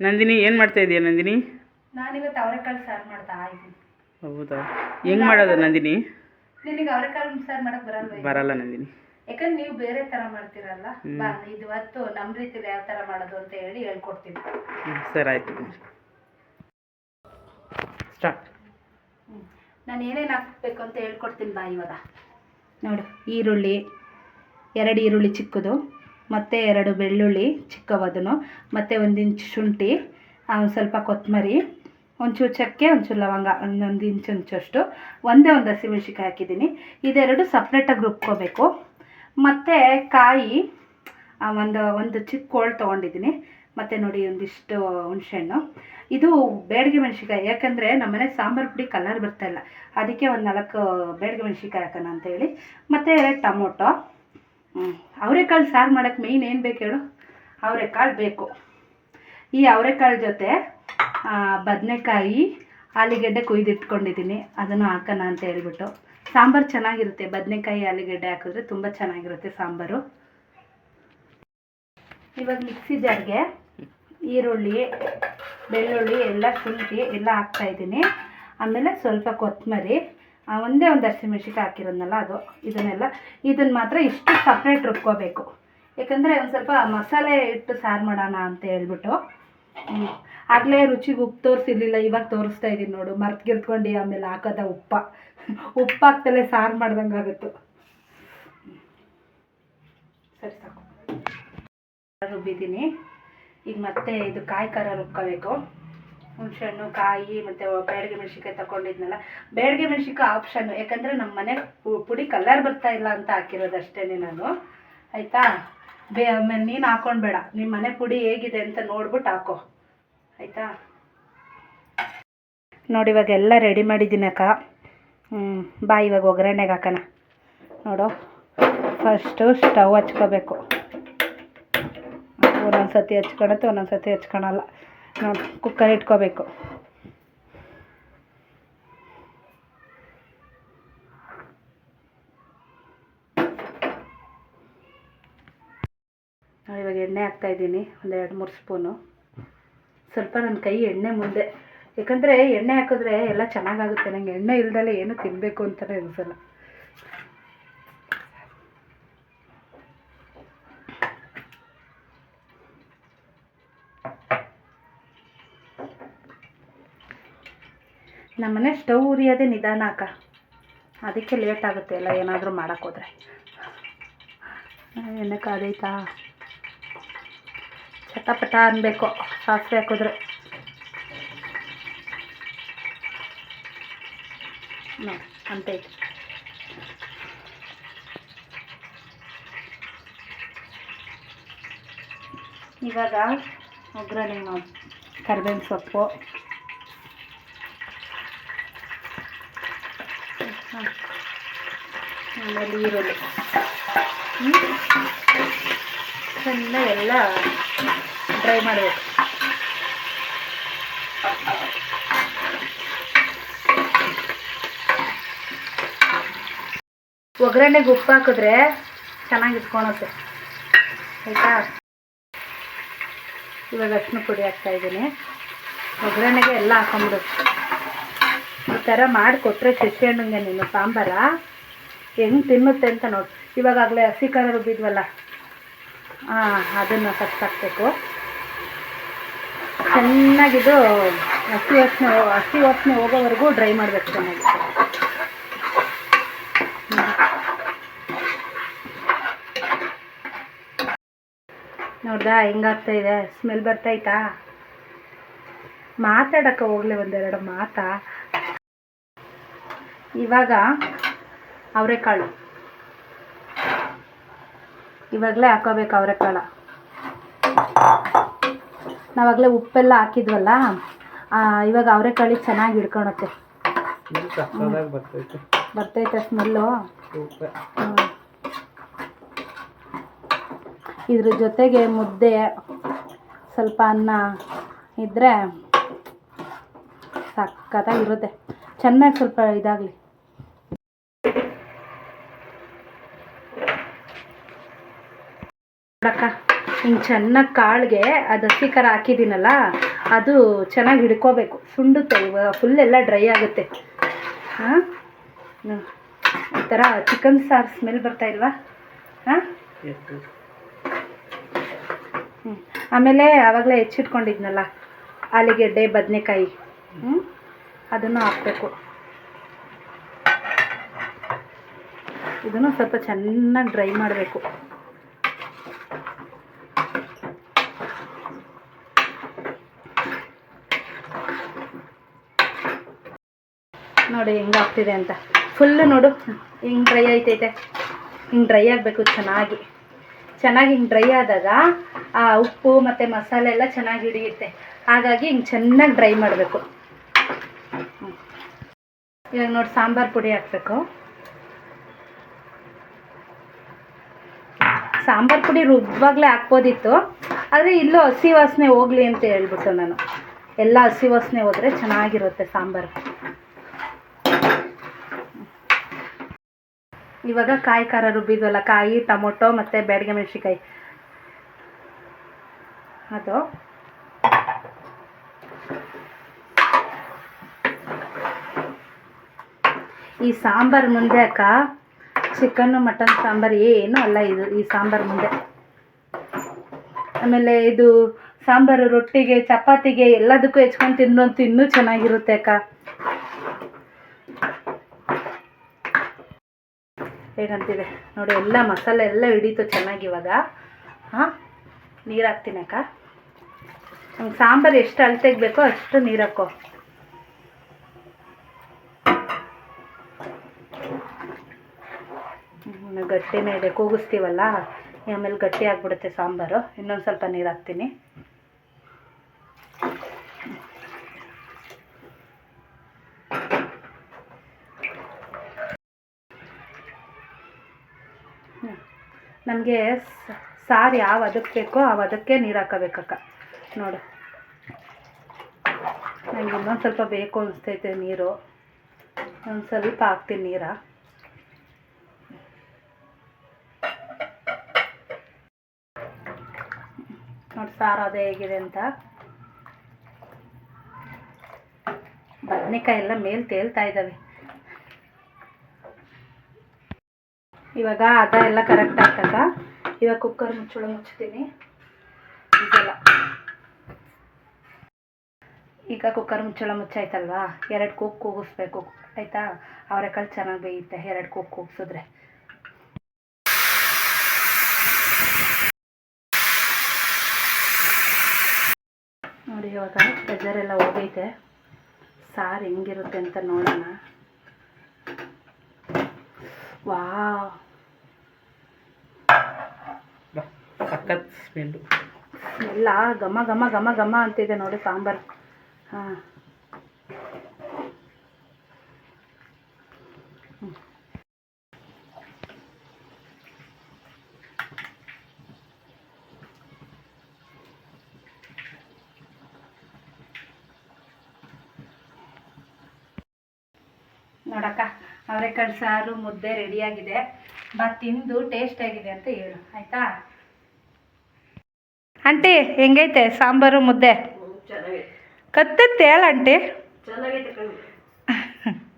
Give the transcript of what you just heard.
ನಂದಿನಿ ಏನು ಮಾಡ್ತಾ ಇದೀಯ ನಂದಿನಿ? ನಾನಿವತ್ತು ಅವರೆಕಾಳು ಸಾರು ಮಾಡ್ತಾ ಇದ್ದೀನಿ. ಹೌದಾ? ಹೆಂಗ್ ಮಾಡೋದು ನಂದಿನಿ? ನಿನಗೆ ಅವರೆಕಾಳು ಸಾರು ಮಾಡಕ್ಕೆ ಬರಲ್ವಾ ಇದು? ಬರಲ್ಲ ನಂದಿನಿ. ಯಾಕಂದ್ರೆ ನೀವು ಬೇರೆ ತರ ಮಾಡ್ತೀರಲ್ಲ ಬಾ ಬಾ ಇವತ್ತು ನಮ್ಮ ರೀತಿಲಿ ಯಾವ ತರ ಮಾಡೋದು ಅಂತ ಹೇಳಿ ಹೇಳ್ಕೊಡ್ತೀನಿ. ಸರ್ ಸರಿ ಆಯ್ತು ಸ್ಟಾರ್ಟ್ ನಾನು ಏನೇನು ಹಾಕ್ಬೇಕು ಅಂತ ಹೇಳ್ಕೊಡ್ತೀನಿ ಬಾ ಇವಾಗ. ನೋಡು ಈರುಳ್ಳಿ ಎರಡು ಈರುಳ್ಳಿ ಚಿಕ್ಕದು ಮತ್ತು ಎರಡು ಬೆಳ್ಳುಳ್ಳಿ ಚಿಕ್ಕವದನ್ನು ಮತ್ತು ಒಂದು ಇಂಚು ಶುಂಠಿ ಸ್ವಲ್ಪ ಕೊತ್ತಂಬರಿ ಒಂಚೂರು ಚಕ್ಕೆ, ಒಂಚೂರು ಲವಂಗ, ಒಂದೊಂದು ಇಂಚು ಇಂಚಷ್ಟು ಒಂದೇ ಒಂದು ಹಸಿಮೆಣ್ಸಿಕಾಯಿ ಹಾಕಿದ್ದೀನಿ. ಇದೆರಡು ಸಪ್ರೇಟಾಗಿ ರುಬ್ಕೋಬೇಕು. ಮತ್ತು ಕಾಯಿ ಒಂದು ಒಂದು ಚಿಕ್ಕ ಕೋಳು ತೊಗೊಂಡಿದ್ದೀನಿ. ಮತ್ತು ನೋಡಿ, ಒಂದಿಷ್ಟು ಹುಣಸೆಹಣ್ಣು. ಇದು ಬೇಡಿಗೆ ಮೆಣಸಿಕಾಯಿ ಯಾಕಂದರೆ ನಮ್ಮನೆ ಸಾಂಬಾರು ಪುಡಿ ಕಲರ್ ಬರ್ತಾಯಿಲ್ಲ ಅದಕ್ಕೆ ಒಂದು ನಾಲ್ಕು ಬೇಡಿಗೆ ಮೆಣಸಿಕಾಯಿ ಹಾಕೋಣ ಅಂತೇಳಿ ಮತ್ತು ಟೊಮೊಟೊ. ಅವರೆಕಾಳು ಸಾರು ಮಾಡೋಕ್ಕೆ ಮೇಯ್ನ್ ಏನು ಬೇಕು ಹೇಳು? ಅವರೆಕಾಳು ಬೇಕು. ಈ ಅವರೆಕಾಳು ಜೊತೆ ಬದನೆಕಾಯಿ, ಆಲೂಗೆಡ್ಡೆ ಕುಯ್ದಿಟ್ಕೊಂಡಿದ್ದೀನಿ. ಅದನ್ನು ಹಾಕೋಣ ಅಂತ ಹೇಳ್ಬಿಟ್ಟು. ಸಾಂಬಾರು ಚೆನ್ನಾಗಿರುತ್ತೆ. ಬದನೆಕಾಯಿ, ಆಲೂಗೆಡ್ಡೆ ಹಾಕಿದ್ರೆ ತುಂಬ ಚೆನ್ನಾಗಿರುತ್ತೆ ಸಾಂಬಾರು. ಇವಾಗ ಮಿಕ್ಸಿ ಜಾರ್ಗೆ ಈರುಳ್ಳಿ, ಬೆಳ್ಳುಳ್ಳಿ ಎಲ್ಲ ಶುಂಠಿ ಎಲ್ಲ ಹಾಕ್ತಾ ಇದ್ದೀನಿ. ಆಮೇಲೆ ಸ್ವಲ್ಪ ಕೊತ್ತಂಬರಿ ಒಂದೇ ಒಂದು ಹಸಿಮೆಣ್ಸಿಕಾಯಿ ಹಾಕಿರೋದ್ನಲ್ಲ ಅದು, ಇದನ್ನೆಲ್ಲ. ಇದನ್ನು ಮಾತ್ರ ಇಷ್ಟು ಸಪ್ರೇಟ್ ರುಬ್ಕೋಬೇಕು. ಯಾಕಂದರೆ ಒಂದು ಸ್ವಲ್ಪ ಮಸಾಲೆ ಇಟ್ಟು ಸಾರು ಮಾಡೋಣ ಅಂತ ಹೇಳ್ಬಿಟ್ಟು. ಆಗಲೇ ರುಚಿಗೆ ಉಪ್ಪು ತೋರಿಸಿರ್ಲಿಲ್ಲ, ಇವಾಗ ತೋರಿಸ್ತಾ ಇದ್ದೀನಿ ನೋಡು. ಮರ್ತು ಗಿರ್ತ್ಕೊಂಡು, ಆಮೇಲೆ ಹಾಕೋದ ಉಪ್ಪ. ಉಪ್ಪು ಹಾಕ್ತಲೇ ಸಾರು ಮಾಡ್ದಂಗೆ ಆಗುತ್ತೆ. ಸರಿ, ಸಾಕು. ರುಬ್ಬಿದ್ದೀನಿ. ಈಗ ಮತ್ತೆ ಇದು ಕಾಯಿ ಖಾರ ರುಬ್ಕೋಬೇಕು. ಹುಣಸೆಹಣ್ಣು, ಕಾಯಿ ಮತ್ತು ಬೇಡಿಗೆ ಮೆಣಸಿನ್ಕಾಯಿ ತಗೊಂಡಿದ್ನಲ್ಲ ಬೇಡಿಗೆ ಮೆಣಸಿನ್ಕಾಯಿ ಆಪ್ಷನ್ನು ಯಾಕಂದರೆ ನಮ್ಮ ಮನೆ ಪುಡಿ ಕಲರ್ ಬರ್ತಾ ಇಲ್ಲ ಅಂತ ಹಾಕಿರೋದು ಅಷ್ಟೇ ನಾನು. ಆಯಿತಾ? ಬೇ ನೀನು ಹಾಕೊಂಡ್ಬೇಡ. ನಿಮ್ಮ ಮನೆ ಪುಡಿ ಹೇಗಿದೆ ಅಂತ ನೋಡ್ಬಿಟ್ಟು ಹಾಕೋ. ಆಯಿತಾ? ನೋಡಿ, ಇವಾಗ ಎಲ್ಲ ರೆಡಿ ಮಾಡಿದ್ದೀನಿ ಅಕ್ಕ. ಹ್ಞೂ ಬಾ, ಇವಾಗ ಒಗ್ಗರಣೆಗೆ ಹಾಕೋಣ. ನೋಡು. ಫಸ್ಟು ಸ್ಟವ್ ಹಚ್ಕೋಬೇಕು. ಒಂದೊಂದು ಸತಿ ಹಚ್ಕೊಳತ್ತೆ ಒಂದೊಂದು ಸತಿ ಹಚ್ಕೊಳಲ್ಲ. ನೋಡಿ ಕುಕ್ಕರ್ ಇಟ್ಕೋಬೇಕು. ನೋಡಿ ಇವಾಗ ಎಣ್ಣೆ ಹಾಕ್ತಾ ಇದ್ದೀನಿ, ಒಂದು ಎರಡು ಮೂರು ಸ್ಪೂನು. ಸ್ವಲ್ಪ ನನ್ನ ಕೈ ಎಣ್ಣೆ ಮುಂದೆ. ಯಾಕಂದರೆ ಎಣ್ಣೆ ಹಾಕಿದ್ರೆ ಎಲ್ಲ ಚೆನ್ನಾಗಾಗುತ್ತೆ ನನಗೆ ಎಣ್ಣೆ ಇಲ್ದಲೆ ಏನು ತಿನ್ನಬೇಕು ಅಂತಲೇ ಅನಿಸಲ್ಲ. ನಮ್ಮನೆ ಸ್ಟವ್ ಉರಿಯೋದೇ ನಿಧಾನ ಅಕ್ಕ. ಅದಕ್ಕೆ ಲೇಟ್ ಆಗುತ್ತೆ ಎಲ್ಲ, ಏನಾದರೂ ಮಾಡೋಕ್ಕೋದ್ರೆ ಏನಕ್ಕ ಅದೈತಾ ಚಟಪಟ ಅನ್ಬೇಕು, ಸಾಸಿವೆ ಹಾಕಿದ್ರೆ. ನೋಡಿ ಅಂತೈತೆ ಇವಾಗ ಒಗ್ಗರಣೆ ಕರಿಬೇವಿನ ಸೊಪ್ಪು. ಹ. ಆಮೇಲೆ ಈರುಳ್ಳಿ? ಚೆನ್ನಾಗಿ ಎಲ್ಲ ಡ್ರೈ ಮಾಡಬೇಕು. ಒಗ್ಗರಣೆಗೆ ಉಪ್ಪು ಹಾಕಿದ್ರೆ ಚೆನ್ನಾಗಿ ಇಟ್ಕೊಳತ್ತೆ. ಆಯಿತಾ? ಇವಾಗ ಅಷ್ಟು ಪುಡಿ ಹಾಕ್ತಾ ಇದ್ದೀನಿ. ಒಗ್ಗರಣೆಗೆ ಎಲ್ಲ ಹಾಕೊಂಬಿಡು ಥರ ಮಾಡಿಕೊಟ್ರೆ ಹಣ್ಣಂಗೆ ನೀನು ಸಾಂಬಾರ? ಹೆಂಗೆ ತಿನ್ನುತ್ತೆ ಅಂತ ನೋಡಿ. ಇವಾಗಲೇ ಹಸಿ ಖಾರ ರುಬ್ಬಿದ್ವಲ್ಲ ಹಾಂ ಅದನ್ನು ಹಾಕಬೇಕು. ಚೆನ್ನಾಗಿದು ಹಸಿ ವಾಸನೆ ಹಸಿ ವಾಸನೆ ಹೋಗೋವರೆಗೂ ಡ್ರೈ ಮಾಡಬೇಕು ಚೆನ್ನಾಗಿ. ನೋಡ್ದಾ, ಹೆಂಗಾಗ್ತಾ ಇದೆ? ಸ್ಮೆಲ್ ಬರ್ತಾಯ್ತಾ ಮಾತಾಡೋಕ್ಕೆ ಹೋಗ್ಲಿ ಒಂದೆರಡು ಮಾತಾ? ಇವಾಗ ಅವರೆಕಾಳು. ಇವಾಗಲೇ ಹಾಕೋಬೇಕು ಅವರೆಕಾಳು. ನಾವಾಗಲೇ ಉಪ್ಪೆಲ್ಲ ಹಾಕಿದ್ವಲ್ಲ ಇವಾಗ ಅವರೆಕಾಳಿಗೆ ಚೆನ್ನಾಗಿ ಹಿಡ್ಕೊಳತ್ತೆ ಬರ್ತೈತೆ. ಸ್ಮೆಲ್ಲು. ಇದ್ರ ಜೊತೆಗೆ ಮುದ್ದೆ ಸ್ವಲ್ಪ ಅನ್ನ ಇದ್ದರೆ ಸಕ್ಕತ್ತಾಗಿರುತ್ತೆ ಚೆನ್ನಾಗಿ ಸ್ವಲ್ಪ ಇದಾಗಲಿ ನೋಡಕ್ಕ ಹಿಂಗೆ ಚೆನ್ನಾಗಿ ಕಾಳಿಗೆ ಅದು ಹಸಿ ಖಾರ ಹಾಕಿದ್ದೀನಲ್ಲ, ಅದು ಚೆನ್ನಾಗಿ ಹಿಡ್ಕೋಬೇಕು. ಸುಂಡುತ್ತೆ ಇವಾಗ ಫುಲ್ ಎಲ್ಲ ಡ್ರೈ ಆಗುತ್ತೆ. ಹಾಂ? ಒಂಥರ ಚಿಕನ್ ಸಾರು ಸ್ಮೆಲ್ ಬರ್ತಾ ಇಲ್ವಾ? ಹಾಂ? ಹ್ಞೂ ಆಮೇಲೆ ಆವಾಗಲೇ ಹೆಚ್ಚಿಟ್ಕೊಂಡಿದ್ನಲ್ಲ, ಆಲೂಗೆಡ್ಡೆ, ಬದನೆಕಾಯಿ. ಹ್ಞೂ ಅದನ್ನು ಹಾಕಬೇಕು. ಇದನ್ನು ಸ್ವಲ್ಪ ಚೆನ್ನಾಗಿ ಡ್ರೈ ಮಾಡಬೇಕು. ನೋಡಿ, ಹೆಂಗೆ ಆಗ್ತಿದೆ ಅಂತ. ಫುಲ್ಲು ನೋಡು, ಹಿಂಗೆ ಡ್ರೈ ಆಯ್ತೈತೆ. ಹಿಂಗೆ ಡ್ರೈ ಆಗಬೇಕು ಚೆನ್ನಾಗಿ. ಚೆನ್ನಾಗಿ ಹಿಂಗೆ ಡ್ರೈ ಆದಾಗ, ಆ ಉಪ್ಪು ಮತ್ತು ಮಸಾಲೆ ಎಲ್ಲ ಚೆನ್ನಾಗಿ ಹಿಡಿಯುತ್ತೆ. ಹಾಗಾಗಿ ಹಿಂಗೆ ಚೆನ್ನಾಗಿ ಡ್ರೈ ಮಾಡಬೇಕು. ಇವಾಗ ನೋಡಿ, ಸಾಂಬಾರು ಪುಡಿ ಹಾಕಬೇಕು. ಸಾಂಬಾರು ಪುಡಿ ರುಬ್ಬಾಗಲೇ ಹಾಕ್ಬೋದಿತ್ತು. ಆದರೆ ಇಲ್ಲೂ ಹಸಿ ವಾಸನೆ ಹೋಗಲಿ ಅಂತ ಹೇಳ್ಬಿಟ್ಟು ನಾನು. ಎಲ್ಲ ಹಸಿ ವಾಸನೆ ಹೋದರೆ ಚೆನ್ನಾಗಿರುತ್ತೆ ಸಾಂಬಾರು. ಇವಾಗ ಕಾಯಿ ಖಾರ ರುಬ್ಬಿದ್ವಲ್ಲ ಕಾಯಿ, ಟೊಮೊಟೊ ಮತ್ತು ಬೇಡಿಗೆ ಮೆಣಸಿಕಾಯಿ ಅದು. ಈ ಸಾಂಬಾರು ಮುಂದೆ ಅಕ್ಕ, ಚಿಕನ್ನು, ಮಟನ್, ಸಾಂಬಾರು ಏನೂ ಅಲ್ಲ ಇದು, ಈ ಸಾಂಬಾರು ಮುಂದೆ. ಆಮೇಲೆ ಇದು ಸಾಂಬಾರು ರೊಟ್ಟಿಗೆ, ಚಪಾತಿಗೆ ಎಲ್ಲದಕ್ಕೂ ಹೆಚ್ಕೊಂಡು ತಿನ್ನೋಂತೂ ಇನ್ನೂ ಚೆನ್ನಾಗಿರುತ್ತೆ ಅಕ್ಕ. ಹೇಗಂತಿದೆ? ನೋಡಿ, ಎಲ್ಲ ಮಸಾಲೆ ಎಲ್ಲ ಹಿಡೀತು ಚೆನ್ನಾಗಿ ಇವಾಗ ಹಾಂ? ನೀರು ಹಾಕ್ತೀನಿ ಅಕ್ಕ. ನಂಗೆ ಸಾಂಬಾರು ಎಷ್ಟು ಅಳತೆಗೆ ಬೇಕೋ ಅಷ್ಟು ನೀರು ಹಾಕೋ ಗಟ್ಟಿನೇ ಇದೆ. ಕೂಗಿಸ್ತೀವಲ್ಲ? ಆಮೇಲೆ ಗಟ್ಟಿ ಆಗಿಬಿಡುತ್ತೆ ಸಾಂಬಾರು. ಇನ್ನೊಂದು ಸ್ವಲ್ಪ ನೀರು ಹಾಕ್ತೀನಿ ನಮಗೆ ಸಾರು ಯಾವ ಅದಕ್ಕೆ ಬೇಕೋ ಆ ಅದಕ್ಕೆ ನೀರು ಹಾಕಬೇಕಕ್ಕ ನೋಡು. ನನಗೆ ಇನ್ನೊಂದು ಸ್ವಲ್ಪ ಬೇಕು ಅನಿಸ್ತೈತೆ ನೀರು. ಒಂದು ಸ್ವಲ್ಪ ಹಾಕ್ತೀನಿ ನೀರ. ನೋಡಿ ಸಾರು ಅದೇ ಹೇಗಿದೆ ಅಂತ. ಬದನೆಕಾಯಿ ಎಲ್ಲ ಮೇಲೆ ತೇಲ್ತಾ ಇದ್ದಾವೆ ಇವಾಗ ಅದ ಎಲ್ಲ ಕರೆಕ್ಟ್ ಆಗ್ತದ. ಇವಾಗ ಕುಕ್ಕರ್ ಮುಚ್ಚಳ ಮುಚ್ತೀನಿ ಇದೆಲ್ಲ. ಈಗ ಕುಕ್ಕರ್ ಮುಚ್ಚಳ ಮುಚ್ಚಾಯ್ತಲ್ವಾ? ಎರಡು ಕೂಗ್ ಕೂಗಿಸ್ಬೇಕು. ಆಯಿತಾ? ಅವರೆಕಾಳು ಚೆನ್ನಾಗಿ ಬೇಯುತ್ತೆ ಎರಡು ಕೂಗ್ ಕೂಗಿಸಿದ್ರೆ. ನೋಡಿ ಇವಾಗ ಪ್ರೆಜರ್ ಎಲ್ಲ ಹೋಗೈತೆ. ಸಾರು ಹೆಂಗಿರುತ್ತೆ ಅಂತ ನೋಡೋಣ. ವಾವ್. ಸಖತ್ ಸ್ಮೆಲ್ಲು ಎಲ್ಲ ಘಮ ಘಮ ಘಮ ಘಮ ಅಂತಿದೆ ನೋಡಿ ಸಾಂಬಾರು. ಹಾಂ. ನೋಡಕ್ಕ. ಅವರೆಕಾಳು ಸಾರು ಮುದ್ದೆ ರೆಡಿಯಾಗಿದೆ ಬಾ ತಿಂದು ಟೇಸ್ಟ್ ಆಗಿದೆ ಅಂತ ಹೇಳು ಆಯಿತಾ? ಆಂಟಿ ಹೆಂಗೈತೆ ಸಾಂಬಾರು ಮುದ್ದೆ? ಕತ್ತತ್ತೆ ಹೇಳ ಆಂಟಿ?